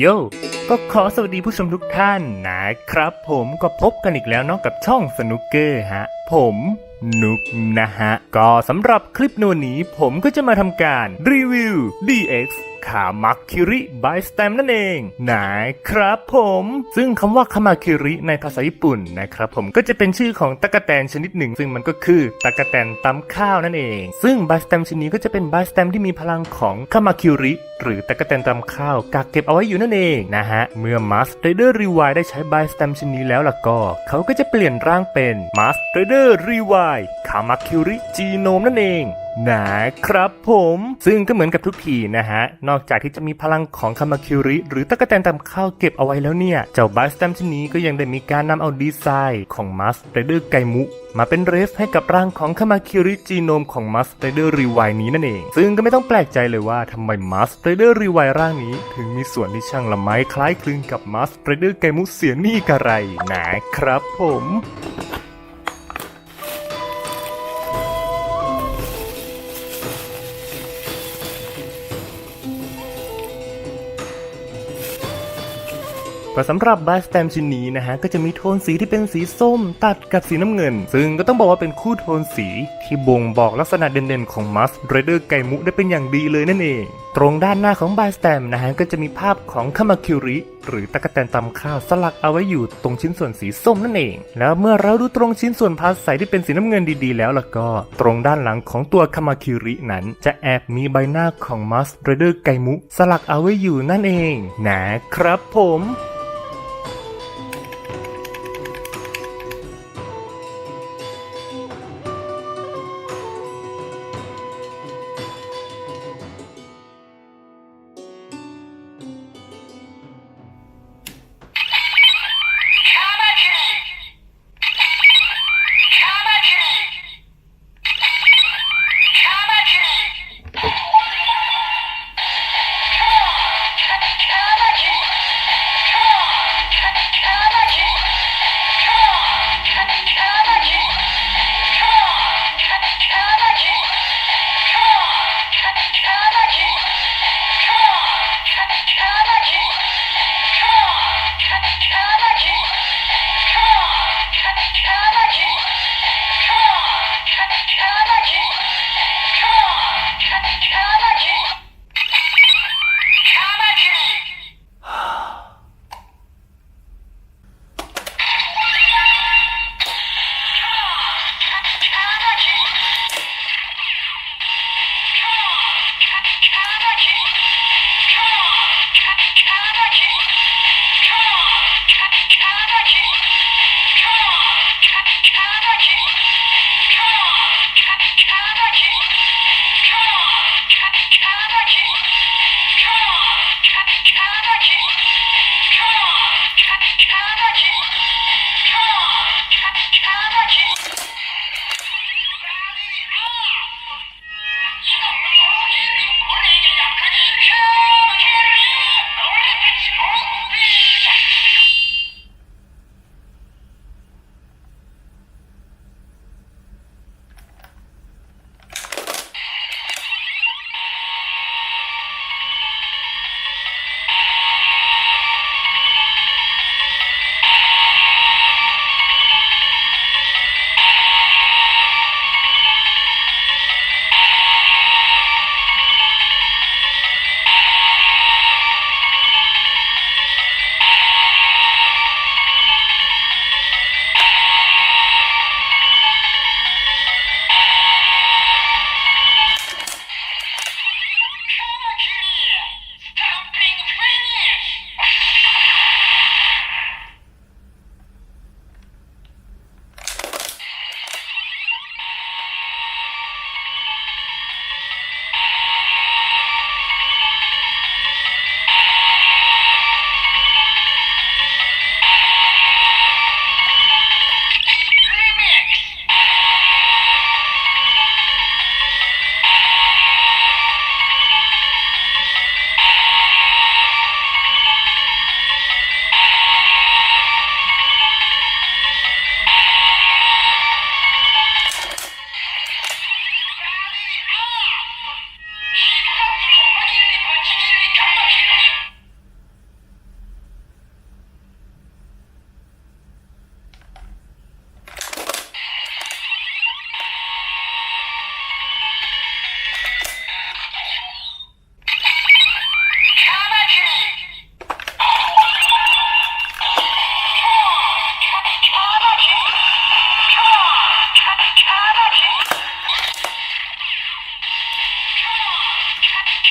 โยก็ขอสวัสดีผู้ชมทุกท่านนะครับ ผมก็พบกันอีกแล้วเนาะกับช่องสนุกเกอร์ฮะ ผมนุกนะฮะ ก็สำหรับคลิปโนนนี้ผมก็จะมาทำการรีวิว DX ขามักคิริบายสแตมนั่นเองนะครับผม ซึ่งคำว่าคามาคิริในภาษาญี่ปุ่นนะครับผมก็จะเป็นชื่อของตะกะแตนชนิดหนึ่ง ซึ่งมันก็คือตะกะแตนตำข้าวนั่นเอง ซึ่งบายสแตมชนิดนี้ก็จะเป็นบายสแตมที่มีพลังของคามาคิริหรือตะกะแตนตำข้าวกักเก็บเอาไว้อยู่นั่นเองนะฮะ เมื่อมาสเตเดอร์รีวายได้ใช้บายสแตมชนิดนี้แล้วล่ะก็ เขาก็จะเปลี่ยนร่างเป็นมาสเตเดอร์รีวายคามาคิริจีโนมนั่นเอง นะครับผม ซึ่งก็เหมือนกับทุกทีนะฮะ นอกจากที่จะมีพลังของคามาคิริ หรือตะกะแตนตำข้าวเก็บเอาไว้แล้วเนี่ย เจ้าบาสแตมชนนี้ก็ยังได้มีการนำเอาดีไซน์ของมัสเตเดอร์ไกมุมาเป็นเรฟให้กับร่างของคามาคิริจีโนมของมัสเตเดอร์รีวายนี้นั่นเอง ซึ่งก็ไม่ต้องแปลกใจเลยว่าทำไมมัสเตเดอร์รีวายร่างนี้ ถึงมีส่วนที่ช่างละไม้คล้ายคลึงกับมัสเตเดอร์ไกมุเสียนี่กระไรนะครับผม ก็สำหรับบาสแตมชิ้นนี้นะฮะก็จะมีโทนสีที่เป็นสีส้มตัดกับสีน้ำเงิน ซึ่งก็ต้องบอกว่าเป็นคู่โทนสีที่บ่งบอกลักษณะเด่นๆของมัสเรเดอร์ไกมุได้เป็นอย่างดีเลยนั่นเอง ตรงด้านหน้าของบาสแตมนะฮะก็จะมีภาพของคามาคิริหรือตะกะแตนตำข้าวสลักเอาไว้อยู่ตรงชิ้นส่วนสีส้มนั่นเอง แล้วเมื่อเราดูตรงชิ้นส่วนพาสใสที่เป็นสีน้ำเงินดีๆ แล้วล่ะก็ ตรงด้านหลังของตัวคามาคิรินั้น จะแอบมีใบหน้าของมัสเรเดอร์ไกมุสลักเอาไว้อยู่นั่นเองนะครับผม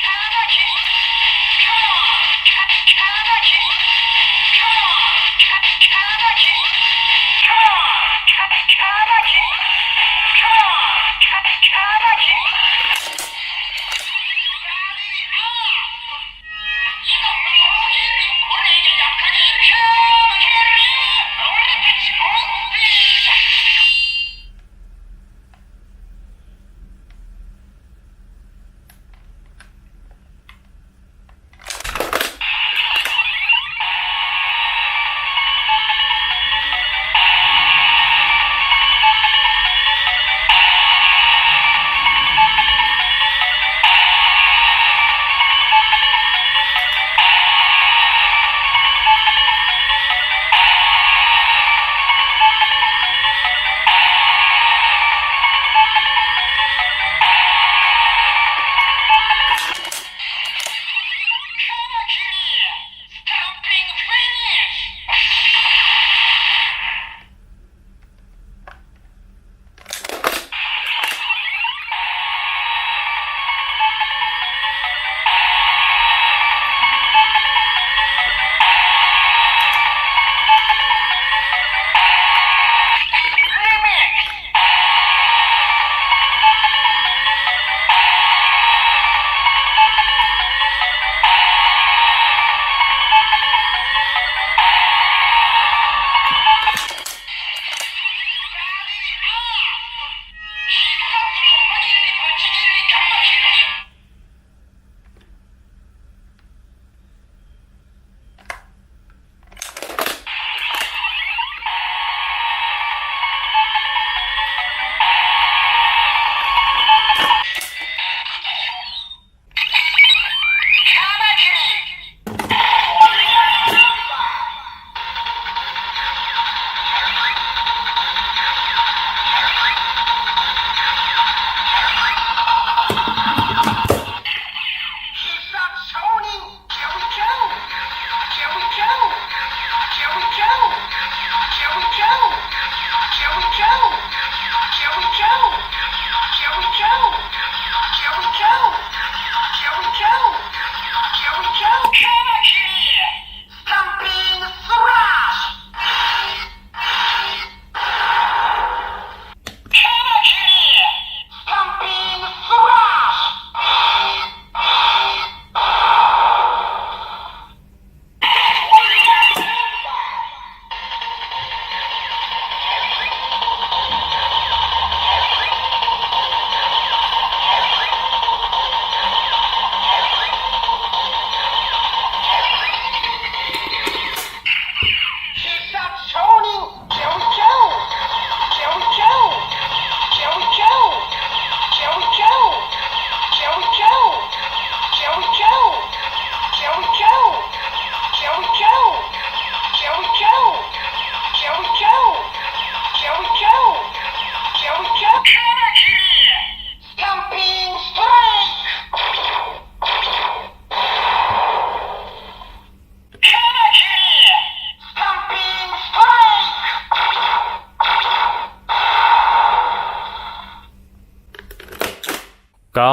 Come on!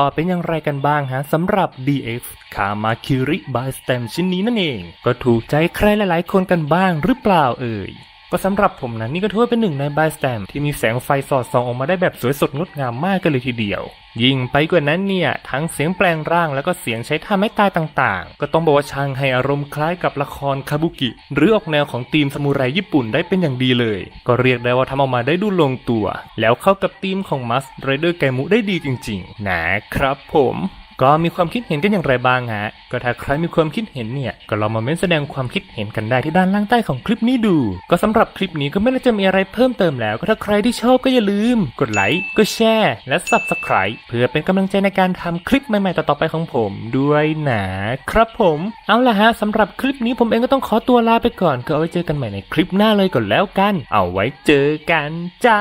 ก็เป็นอย่างไรกันบ้างฮะสำหรับ DX Kamakiri by Stem ชิ้นนี้นั่นเอง ก็ถูกใจใครหลายๆ คนกันบ้างหรือเปล่าเอ่ย ก็สำหรับผมนะนี่ก็ถือว่าเป็นหนึ่งใน by Stem ที่มีแสงไฟสอดส่องออกมาได้แบบสวยสดงดงามมากกันเลยทีเดียว ยิ่งไปกว่านั้นเนี่ย ทั้งเสียงแปลงร่างแล้วก็เสียงใช้ท่าไม้ตายต่างๆ ก็ต้องบอกว่าช่างให้อารมณ์คล้ายกับละครคาบุกิ หรือออกแนวของธีมสมุไรญี่ปุ่นได้เป็นอย่างดีเลย ก็เรียกได้ว่าทำออกมาได้ดูลงตัว แล้วเข้ากับธีมของมัสไรเดอร์ไกมุได้ดีจริงๆ นะครับผม ก็มีความคิดเห็นกันอย่างไรบ้างฮะ ก็ถ้าใครมีความคิดเห็นเนี่ย ก็ลองมาเม้นแสดงความคิดเห็นกันได้ที่ด้านล่างใต้ของคลิปนี้ดู ก็สำหรับคลิปนี้ก็ไม่ได้จะมีอะไรเพิ่มเติมแล้ว ก็ถ้าใครที่ชอบก็อย่าลืม กดไลค์ กดแชร์ และ Subscribe เพื่อเป็นกำลังใจในการทำคลิปใหม่ๆต่อๆไปของผมด้วยนะครับผม เอาละฮะสำหรับคลิปนี้ผมเองก็ต้องขอตัวลาไปก่อน ก็เอาไว้เจอกันใหม่ในคลิปหน้าเลยก่อนแล้วกัน เอาไว้เจอกันจ้า